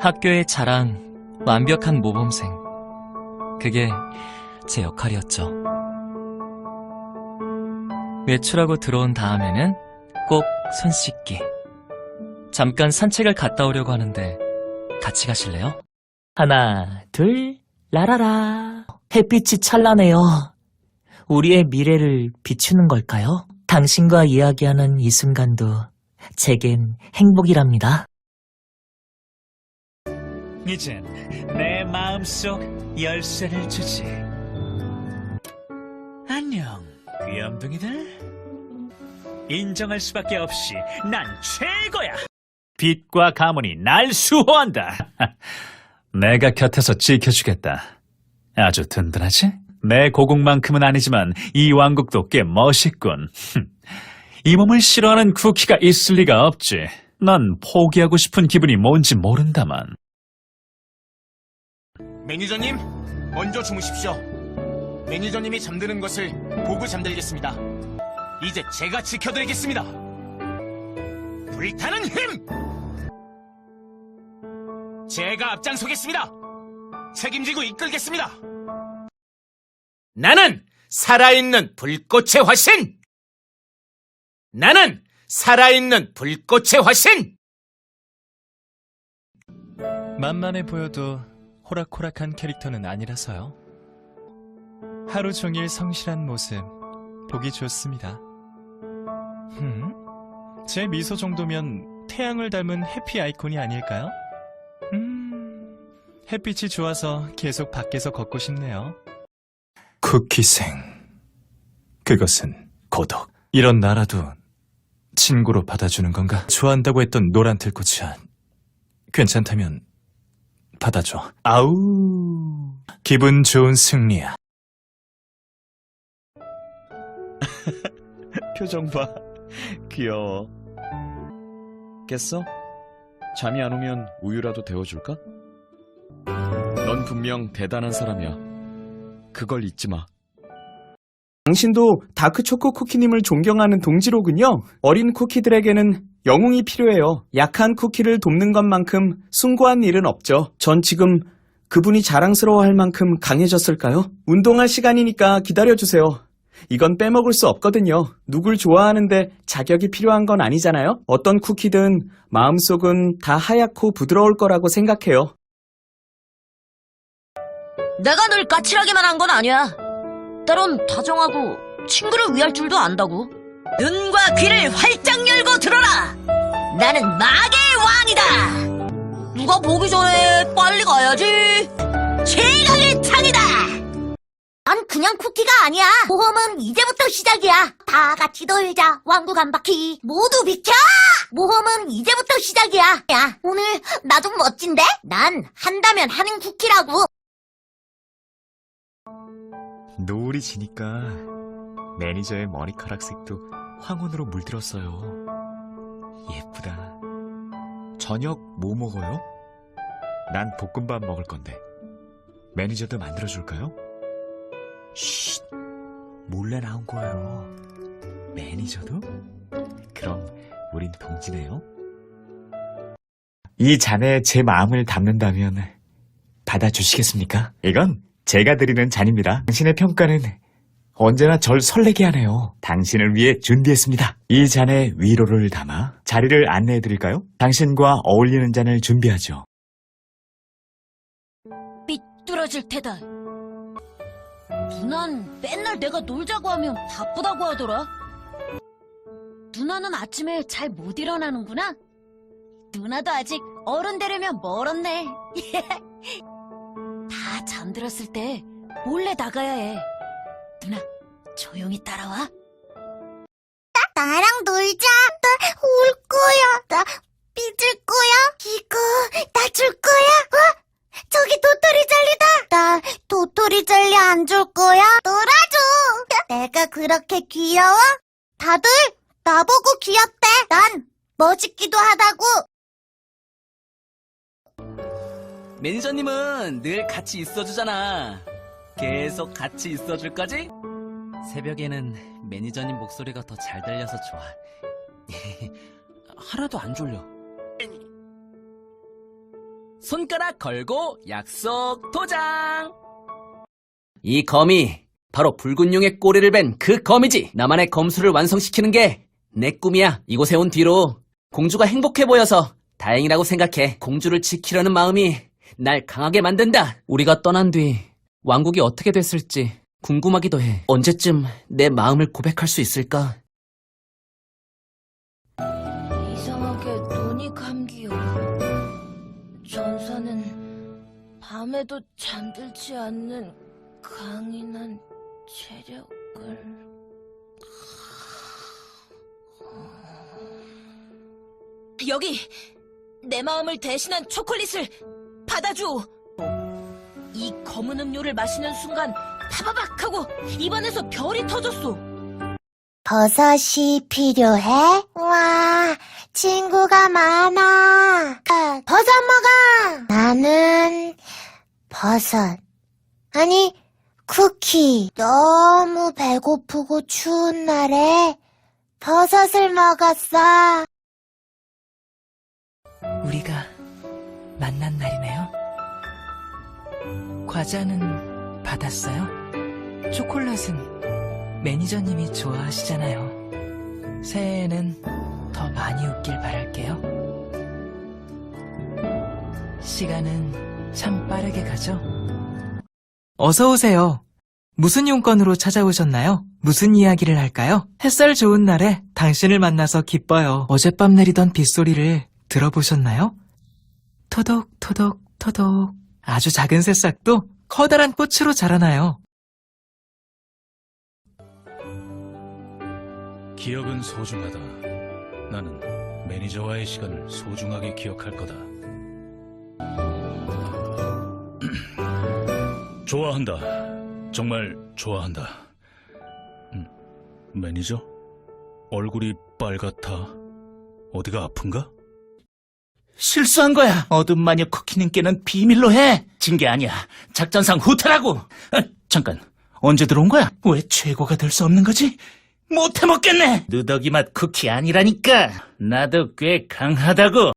학교의 자랑, 완벽한 모범생. 그게 제 역할이었죠. 외출하고 들어온 다음에는 꼭 손 씻기. 잠깐 산책을 갔다 오려고 하는데 같이 가실래요? 하나, 둘, 라라라. 햇빛이 찬란해요. 우리의 미래를 비추는 걸까요? 당신과 이야기하는 이 순간도 제겐 행복이랍니다. 이젠 내 마음속 열쇠를 주지. 안녕, 귀염둥이들. 인정할 수밖에 없이 난 최고야. 빛과 가문이 날 수호한다. 내가 곁에서 지켜주겠다. 아주 든든하지? 내 고국만큼은 아니지만 이 왕국도 꽤 멋있군. 이 몸을 싫어하는 쿠키가 있을 리가 없지. 난 포기하고 싶은 기분이 뭔지 모른다만. 매니저님, 먼저 주무십시오. 매니저님이 잠드는 것을 보고 잠들겠습니다. 이제 제가 지켜드리겠습니다. 불타는 힘! 제가 앞장서겠습니다. 책임지고 이끌겠습니다. 나는 살아있는 불꽃의 화신! 나는 살아있는 불꽃의 화신! 만만해 보여도 호락호락한 캐릭터는 아니라서요. 하루 종일 성실한 모습 보기 좋습니다. 흠? 제 미소 정도면 태양을 닮은 해피 아이콘이 아닐까요? 음, 햇빛이 좋아서 계속 밖에서 걷고 싶네요. 쿠키생. 그것은 고독. 이런 나라도 친구로 받아주는 건가? 좋아한다고 했던 노란 들꽃이야. 괜찮다면 받아줘. 아우. 기분 좋은 승리야. 표정 봐. 귀여워. 깼어? 잠이 안 오면 우유라도 데워줄까? 넌 분명 대단한 사람이야. 그걸 잊지 마. 당신도 다크 초코 쿠키님을 존경하는 동지로군요. 어린 쿠키들에게는 영웅이 필요해요. 약한 쿠키를 돕는 것만큼 숭고한 일은 없죠. 전 지금 그분이 자랑스러워할 만큼 강해졌을까요? 운동할 시간이니까 기다려주세요. 이건 빼먹을 수 없거든요. 누굴 좋아하는데 자격이 필요한 건 아니잖아요? 어떤 쿠키든 마음속은 다 하얗고 부드러울 거라고 생각해요. 내가 늘 까칠하게만 한 건 아니야. 때론 다정하고 친구를 위할 줄도 안다고. 눈과 귀를 활짝 열고 들어라. 나는 마계의 왕이다. 누가 보기 전에 빨리 가야지. 최강의 창이다. 난 그냥 쿠키가 아니야. 모험은 이제부터 시작이야. 다 같이 놀자. 왕국 한 바퀴. 모두 비켜! 모험은 이제부터 시작이야. 야, 오늘 나 좀 멋진데? 난 한다면 하는 쿠키라고. 노을이 지니까 매니저의 머리카락 색도 황혼으로 물들었어요. 예쁘다. 저녁 뭐 먹어요? 난 볶음밥 먹을 건데. 매니저도 만들어줄까요? 쉿! 몰래 나온 거예요. 매니저도? 그럼 우린 동지네요. 이 잔에 제 마음을 담는다면 받아주시겠습니까? 이건 제가 드리는 잔입니다. 당신의 평가는 언제나 절 설레게 하네요. 당신을 위해 준비했습니다. 이 잔에 위로를 담아 자리를 안내해 드릴까요? 당신과 어울리는 잔을 준비하죠. 삐뚤어질 테다. 누난 맨날 내가 놀자고 하면 바쁘다고 하더라. 누나는 아침에 잘 못 일어나는구나. 누나도 아직 어른 되려면 멀었네. 다 잠들었을 때 몰래 나가야 해. 누나, 조용히 따라와. 나랑 놀자. 나 울 거야. 나 삐질 거야. 이거 나 줄 거야. 어? 저기 도토리 젤리다. 나 도토리 젤리 안 줄 거야. 놀아줘. 내가 그렇게 귀여워? 다들 나보고 귀엽대. 난 멋있기도 하다고. 매니저님은 늘 같이 있어주잖아. 계속 같이 있어줄 거지? 새벽에는 매니저님 목소리가 더 잘 들려서 좋아. 하나도 안 졸려. 손가락 걸고 약속 도장. 이 검이 바로 붉은 용의 꼬리를 벤그 검이지. 나만의 검수를 완성시키는 게 내 꿈이야. 이곳에 온 뒤로 공주가 행복해 보여서 다행이라고 생각해. 공주를 지키려는 마음이 날 강하게 만든다. 우리가 떠난 뒤 왕국이 어떻게 됐을지 궁금하기도 해. 언제쯤 내 마음을 고백할 수 있을까? 이상하게 눈이 감기요. 전사는 밤에도 잠들지 않는 강인한 체력을. 여기 내 마음을 대신한 초콜릿을 받아줘. 이 검은 음료를 마시는 순간 파바박 하고 입안에서 별이 터졌어. 버섯이 필요해? 와, 친구가 많아. 아, 버섯 먹어! 나는 버섯. 아니, 쿠키. 너무 배고프고 추운 날에 버섯을 먹었어. 우리가 만난 날이네요. 과자는 받았어요? 초콜릿은 매니저님이 좋아하시잖아요. 새해에는 더 많이 웃길 바랄게요. 시간은 참 빠르게 가죠? 어서 오세요. 무슨 용건으로 찾아오셨나요? 무슨 이야기를 할까요? 햇살 좋은 날에 당신을 만나서 기뻐요. 어젯밤 내리던 빗소리를 들어보셨나요? 토독, 토독, 토독. 아주 작은 새싹도 커다란 꽃으로 자라나요. 기억은 소중하다. 나는 매니저와의 시간을 소중하게 기억할 거다. 좋아한다. 정말 좋아한다. 음, 매니저? 얼굴이 빨갛다. 어디가 아픈가? 실수한 거야. 어둠 마녀 쿠키님께는 비밀로 해. 진게 아니야. 작전상 후퇴라고. 아, 잠깐. 언제 들어온 거야? 왜 최고가 될 수 없는 거지? 못해 먹겠네. 누더기 맛 쿠키 아니라니까. 나도 꽤 강하다고.